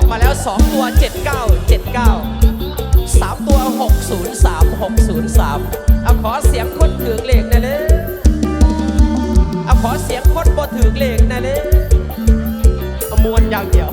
อกมาแล้ว 2 ตัว 79 79 3 ตัว 603 603 เอาขอเสียงคนถือเลขหนะเลยเอาขอเสียงคนบ่ถือเลขหนะเลยเอามวนอย่างเดียว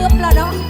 เงือบแล้เนาะ